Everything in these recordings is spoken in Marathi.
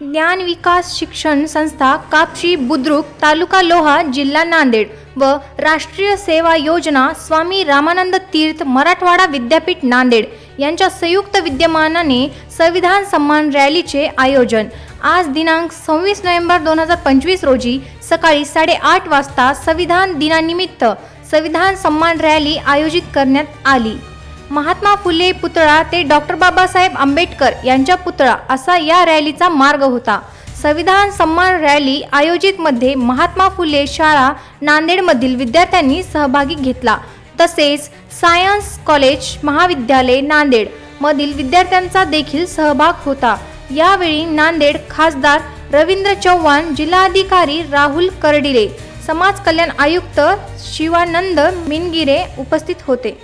ज्ञान विकास शिक्षण संस्था कापशी बुद्रुक तालुका लोहा जिल्हा नांदेड व राष्ट्रीय सेवा योजना स्वामी रामानंद तीर्थ मराठवाडा विद्यापीठ नांदेड यांच्या संयुक्त विद्यमानाने संविधान सन्मान रॅलीचे आयोजन. आज दिनांक सव्वीस नोव्हेंबर दोन हजार पंचवीस रोजी सकाळी साडेआठ वाजता संविधान दिनानिमित्त संविधान सन्मान रॅली आयोजित करण्यात आली. महात्मा फुले पुतळा ते डॉक्टर बाबासाहेब आंबेडकर यांच्या पुतळा असा या रॅलीचा मार्ग होता. संविधान सन्मान रॅली आयोजित मध्ये महात्मा फुले शाळा नांदेडमधील विद्यार्थ्यांनी सहभागी घेतला. तसेच सायन्स कॉलेज महाविद्यालय नांदेड मधील विद्यार्थ्यांचा देखील सहभाग होता. यावेळी नांदेड खासदार रवींद्र चव्हाण जिल्हाधिकारी राहुल कर्डिले समाज कल्याण आयुक्त शिवानंद मिनगिरे उपस्थित होते.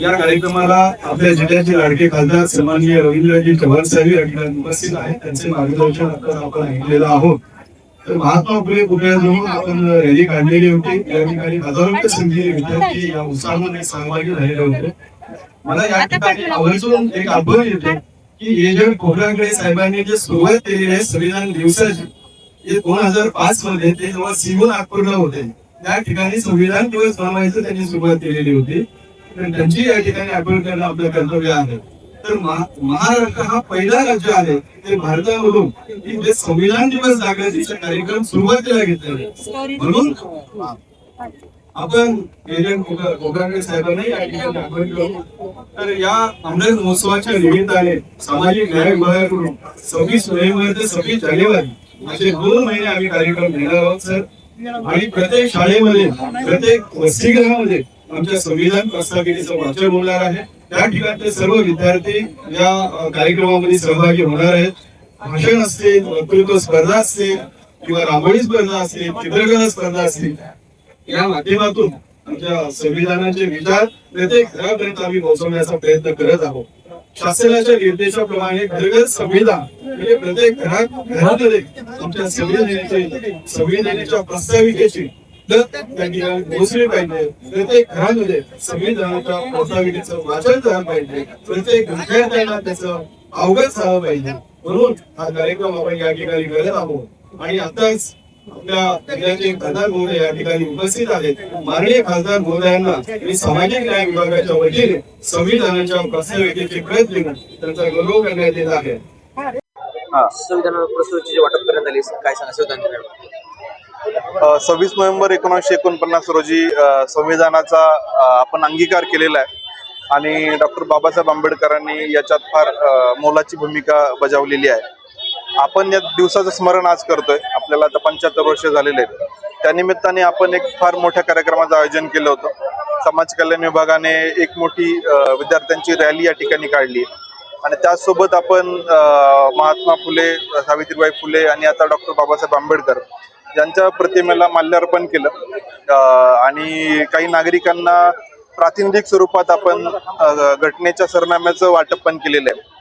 या कार्यक्रमाला आपल्या जिल्ह्याचे लाडके खासदार सन्माननीय रवींद्रजी चव्हाण साहेब या ठिकाणी उपस्थित आहेत. त्यांचे मार्गदर्शन आता आपण ऐकलेलं आहोत. तर महात्मा फुले पुतळ्याजवळ आपण रॅली काढलेली होती. या ठिकाणी हजारोच्या संख्येने विद्यार्थी या उत्साहामध्ये सहभागी झालेले होते. मला या ठिकाणी आवर्जून एक आठवण येते की हे जे खोबरागडे साहेबांनी जे सुरुवात केलेली आहे संविधान दिवसाची हे दोन हजार पाच मध्ये ते जेव्हा सिंहू नागपूरला होते त्या ठिकाणी संविधान दिवस बनवायचं त्यांनी सुरुवात केलेली होती. त्यांची या ठिकाणी आठवण करणं आपलं कर्तव्य आहे. तर महा- महाराष्ट्र हा पहिला राज्य आहे. ते भारतामधून जे संविधान दिवस जागृतीचे कार्यक्रम सुरुवातीला घेतलेले म्हणून आपण कोकरांकडे साहेबांना या ठिकाणी आठवण करू तर या अमृत महोत्सवाच्या निमित्ताने सामाजिक न्याय विभागाकडून सव्वीस नोव्हेंबर ते सव्वीस जानेवारी असे दोन महिने आम्ही कार्यक्रम घेणार आहोत सर. आणि प्रत्येक शाळेमध्ये प्रत्येक वसतिगृहामध्ये आमच्या संविधान प्रस्ताविकेचं वाचन होणार आहे. त्या ठिकाणचे सर्व विद्यार्थी या कार्यक्रमामध्ये सहभागी होणार आहेत. भाषण असतील वक्तृत्व स्पर्धा असतील किंवा रांगोळी स्पर्धा असतील चित्रकला स्पर्धा असतील या माध्यमातून आमच्या संविधानाचे विचार प्रत्येक घरापर्यंत आम्ही पोहोचवण्याचा प्रयत्न करत आहोत. शासनाच्या निर्देशाप्रमाणे घरघर संविधान म्हणजे प्रत्येक घरात घरामध्ये आमच्या संविधानाचे संविधानाच्या प्रस्ताविकेची प्रत त्या ठिकाणी पाहिजे. प्रत्येक घरामध्ये संविधानाच्या प्रस्ताविकेचं वाचन झालं पाहिजे. प्रत्येक विद्यार्थ्यांना त्याचं अवगत झालं पाहिजे. म्हणून हा कार्यक्रम आपण या ठिकाणी करत आहोत. आणि आताच आपल्या खासदार महोदय या ठिकाणी उपस्थित आहेत. माननीय खासदार महोदयांना मी सामाजिक न्याय विभागाच्या वतीने संविधानाच्या प्रस्ताविकेची देऊन त्यांचा गौरव करण्यात येत आहे. संविधान प्रस्तुतीची जी वाटप करण्यात आली. काय सांगा संविधान दिनानिमित्त? सव्वीस नोव्हेंबर एकोणीसशे एकोणपन्नास रोजी संविधानाचा आपण अंगीकार केलेला आहे. आणि डॉक्टर बाबासाहेब आंबेडकरांनी याच्यात फार मोलाची भूमिका बजावलेली आहे. आपण या दिवसाचं स्मरण आज करतोय. आपल्याला आता पंच्याहत्तर वर्ष झालेले आहेत. त्यानिमित्ताने आपण एक फार मोठ्या कार्यक्रमाचं आयोजन केलं होतं. समाज कल्याण विभागाने एक मोठी विद्यार्थ्यांची रॅली या ठिकाणी काढली. आणि त्याचसोबत आपण महात्मा फुले सावित्रीबाई फुले आणि आता डॉक्टर बाबासाहेब आंबेडकर यांच्या प्रतिमेला माल्यार्पण केलं. आणि काही नागरिकांना प्रातिनिधिक स्वरूपात आपण घटनेच्या सरनाम्याचं वाटप पण केलेलं आहे.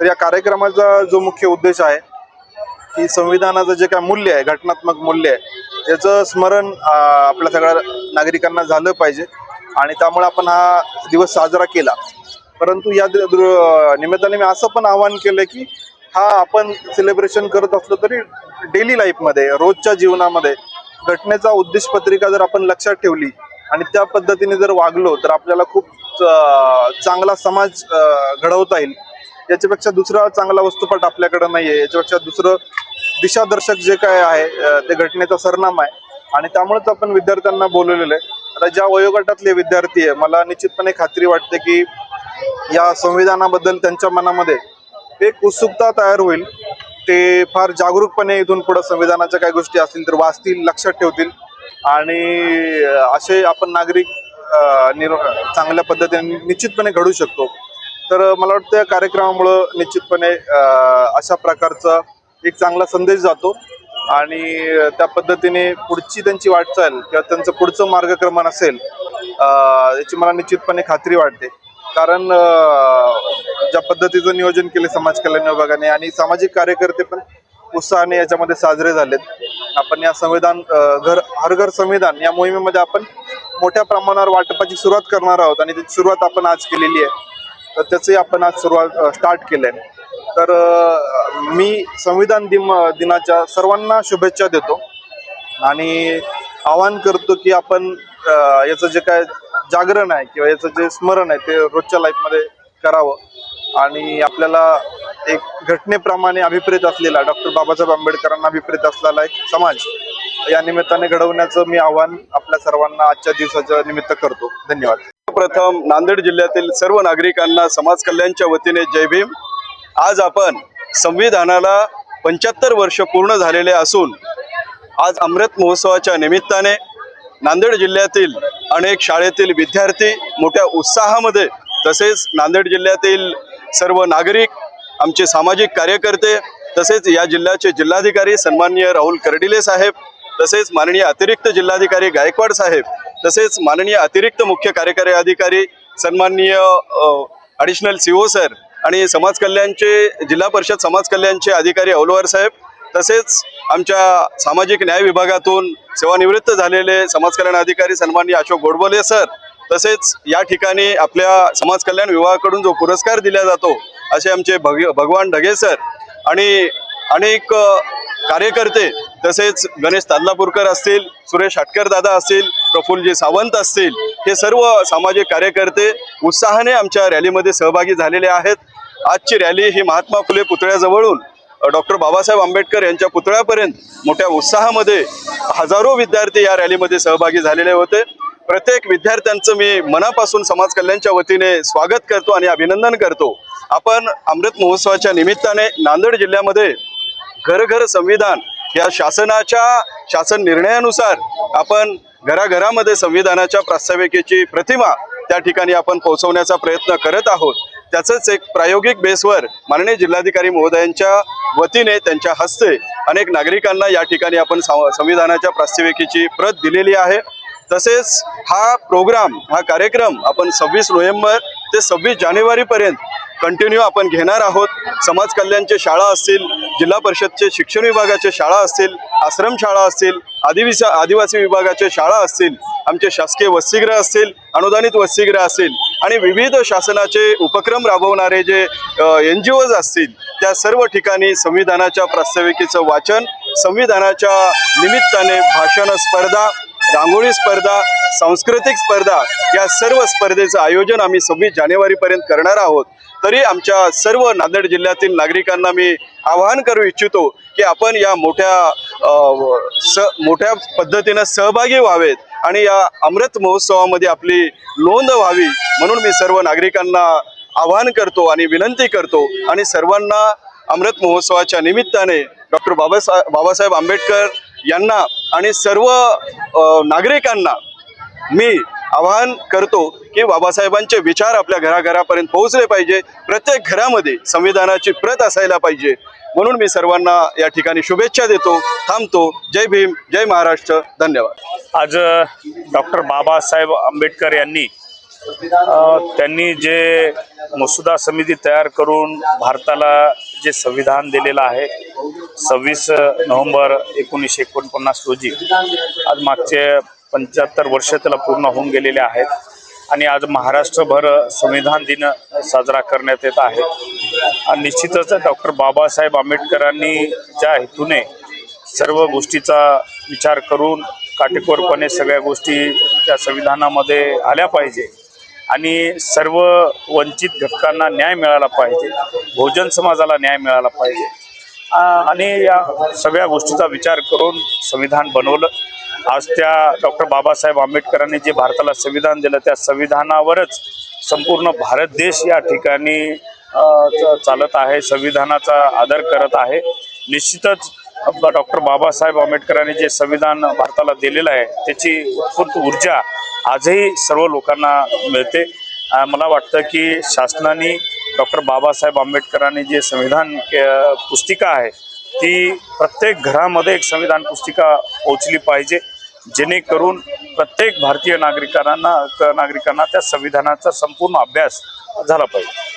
तर या कार्यक्रमाचा जो मुख्य उद्देश आहे की संविधानाचं जे काय मूल्य आहे घटनात्मक मूल्य आहे त्याचं स्मरण आपल्या सगळ्या नागरिकांना झालं पाहिजे. आणि त्यामुळे आपण हा दिवस साजरा केला. परंतु या निमित्ताने मी असं पण आवाहन केलं की हा आपण सेलिब्रेशन करत असलो तरी डेली लाईफमध्ये रोजच्या जीवनामध्ये घटनेचा उद्देश पत्रिका जर आपण लक्षात ठेवली आणि त्या पद्धतीने जर वागलो तर आपल्याला खूप चांगला समाज घडवता येईल. याच्यापेक्षा दुसरा चांगला वस्तूपाठ आपल्याकडे नाहीये. याच्यापेक्षा दुसरं दिशादर्शक जे काय आहे ते घटनेचा सरनाम आहे. आणि त्यामुळेच आपण विद्यार्थ्यांना बोलवलेलं आहे. आता ज्या वयोगटातले विद्यार्थी आहे मला निश्चितपणे खात्री वाटते की या संविधानाबद्दल त्यांच्या मनामध्ये एक उत्सुकता तयार होईल. ते फार जागरूकपणे इथून पुढे संविधानाच्या काही गोष्टी असतील तर वाचतील लक्षात ठेवतील. आणि असे आपण नागरिक निर चांगल्या पद्धतीने निश्चितपणे घडू शकतो. तर मला वाटतं या कार्यक्रमामुळं निश्चितपणे अशा प्रकारचा एक चांगला संदेश जातो. आणि त्या पद्धतीने पुढची त्यांची वाटचाल किंवा त्यांचं पुढचं मार्गक्रमण असेल याची मला निश्चितपणे खात्री वाटते. कारण ज्या पद्धतीचं नियोजन केले समाज कल्याण विभागाने आणि सामाजिक कार्यकर्ते पण उत्साहाने याच्यामध्ये साजरे झालेत. आपण या संविधान घर हर घर संविधान या मोहिमेमध्ये आपण मोठ्या प्रमाणावर वाटपाची सुरुवात करणार आहोत आणि त्याची सुरुवात आपण आज केलेली आहे. तर त्याचंही आपण आज सुरुवात स्टार्ट केलंय. तर मी संविधान दिन दिनाच्या सर्वांना शुभेच्छा देतो. आणि आवाहन करतो की आपण याचं जे काय जागरण आहे किंवा याचं जे स्मरण आहे ते रोजच्या लाईफमध्ये करावं. आणि आपल्याला एक घटनेप्रमाणे अभिप्रेत असलेला डॉक्टर बाबासाहेब आंबेडकरांना अभिप्रेत असलेला एक समाज या निमित्ताने घडवण्याचं मी आव्हान आपल्या सर्वांना आजच्या दिवसाच्या निमित्त करतो. धन्यवाद. प्रथम नांदेड जिल्ह्यातील सर्व नागरिकांना समाज कल्याणच्या वतीने जय भीम. आज आपण संविधानाला पंच्याहत्तर वर्ष पूर्ण झालेले असून आज अमृत महोत्सवाच्या निमित्ताने नांदेड जिल्ह्यातील अनेक शाळेतील विद्यार्थी मोठ्या उत्साहामध्ये तसेच नांदेड जिल्ह्यातील सर्व नागरिक आमचे सामाजिक कार्यकर्ते तसेच या जिल्ह्याचे जिल्हाधिकारी सन्माननीय राहुल कर्डिले साहेब तसेच माननीय अतिरिक्त जिल्हाधिकारी गायकवाड साहेब तसेच माननीय अतिरिक्त मुख्य कार्यकारी अधिकारी सन्माननीय ॲडिशनल सी ओ सर आणि समाज कल्याणचे जिल्हा परिषद समाज कल्याणचे अधिकारी औलवार साहेब तसेच आमच्या सामाजिक न्याय विभागातून सेवानिवृत्त झालेले समाज कल्याण अधिकारी सन्माननीय अशोक गोडबोले सर तसेच या ठिकाणी आपल्या समाज कल्याण विभागाकडून जो पुरस्कार दिला जातो असे आमचे भग भगवान ढगे सर आणि अनेक कार्यकर्ते तसेच गणेश तादलापूरकर असतील सुरेश हटकर दादा असतील प्रफुल्लजी सावंत असतील हे सर्व सामाजिक कार्यकर्ते उत्साहाने आमच्या रॅलीमध्ये सहभागी झालेले आहेत. आजची रॅली ही महात्मा फुले पुतळ्याजवळून डॉक्टर बाबासाहेब आंबेडकर यांच्या पुतळ्यापर्यंत मोठ्या उत्साहामध्ये हजारो विद्यार्थी या रॅलीमध्ये सहभागी झालेले होते. प्रत्येक विद्यार्थ्यांचं मी मनापासून समाज कल्याणच्या वतीने स्वागत करतो आणि अभिनंदन करतो. आपण अमृत महोत्सवाच्या निमित्ताने नांदेड जिल्ह्यामध्ये घर घर संविधान या शासनाच्या शासन निर्णयानुसार आपण घराघरामध्ये संविधानाच्या प्रास्ताविकेची प्रतिमा त्या ठिकाणी आपण पोहोचवण्याचा प्रयत्न करत आहोत. त्याचंच एक प्रायोगिक बेसवर माननीय जिल्हाधिकारी महोदयांच्या वतीने त्यांच्या हस्ते अनेक नागरिकांना या ठिकाणी आपण संविधानाच्या प्रास्ताविकेची प्रत दिलेली आहे. तसेच हा प्रोग्राम हा कार्यक्रम आपण सव्वीस नोव्हेंबर ते सव्वीस जानेवारीपर्यंत कंटिन्यू आपण घेणार आहोत. समाज कल्याणचे शाळा असतील जिल्हा परिषदचे शिक्षण विभागाचे शाळा असतील आश्रम शाळा असतील आदिवासी आदिवासी विभागाचे शाळा असतील आमचे शासकीय वसतिगृह असतील अनुदानित वसतिगृह असतील आणि विविध शासनाचे उपक्रम राबवणारे जे एन जी ओज असतील त्या सर्व ठिकाणी संविधानाच्या प्रास्ताविकेचं वाचन संविधानाच्या निमित्ताने भाषण स्पर्धा रांगोळी स्पर्धा सांस्कृतिक स्पर्धा या सर्व स्पर्धेचं आयोजन आम्ही सव्वीस जानेवारीपर्यंत करणार आहोत. तरी आमच्या सर्व नांदेड जिल्ह्यातील नागरिकांना मी आवाहन करू इच्छितो की आपण या मोठ्या स मोठ्या पद्धतीनं सहभागी व्हावेत आणि या अमृत महोत्सवामध्ये आपली नोंद व्हावी म्हणून मी सर्व नागरिकांना आवाहन करतो आणि विनंती करतो आणि सर्वांना अमृत महोत्सवाच्या निमित्ताने डॉक्टर बाबासाहेब बाबासाहेब आंबेडकर यांना आणि सर्व नागरिकांना मी आवाहन करतो की बाबासाहेबांचे विचार आपल्या घराघरापर्यंत पोहोचले पाहिजे. प्रत्येक घरामध्ये संविधानाची प्रत असायला पाहिजे. म्हणून मी सर्वांना या ठिकाणी शुभेच्छा देतो थांबतो. जय भीम जय महाराष्ट्र. धन्यवाद. आज डॉक्टर बाबासाहेब आंबेडकर यांनी त्यांनी जे मसुदा समिती तयार करून भारताला जे संविधान दिलेलं आहे सव्वीस नोव्हेंबर एकोणीसशे एकोणपन्नास रोजी आज मागचे पंच्याहत्तर वर्ष त्याला पूर्ण होऊन गेलेले आहेत आणि आज महाराष्ट्रभर संविधान दिन साजरा करण्यात येत आहे. आणि निश्चितच डॉक्टर बाबासाहेब आंबेडकरांनी ज्या हेतूने सर्व गोष्टीचा विचार करून काटेकोरपणे सगळ्या गोष्टी त्या संविधानामध्ये आल्या पाहिजे आणि सर्व वंचित घटकांना न्याय मिळाला पाहिजे. बहुजन समाजाला न्याय मिळाला पाहिजे. आणि या सगळ्या गोष्टीचा विचार करून संविधान बनवलं. आज त्या डॉक्टर बाबासाहेब आंबेडकरांनी जे भारताला संविधान दिलं त्या संविधानावरच संपूर्ण भारत देश या ठिकाणी चालत आहे संविधानाचा आदर करत आहे. निश्चितच डॉक्टर बाबासाहेब आंबेडकरांनी जे संविधान भारताला दिलेलं आहे त्याची उत्स्फूर्त ऊर्जा आजही सर्व लोकांना मिळते. मला वाटतं की शासनाने डॉक्टर बाबासाहेब आंबेडकरांनी जे संविधान पुस्तिका आहे ती प्रत्येक घरामध्ये एक संविधान पुस्तिका पोहोचली पाहिजे जेणेकरून प्रत्येक भारतीय नागरिकांना नागरिकांना त्या संविधानाचा संपूर्ण अभ्यास झाला पाहिजे.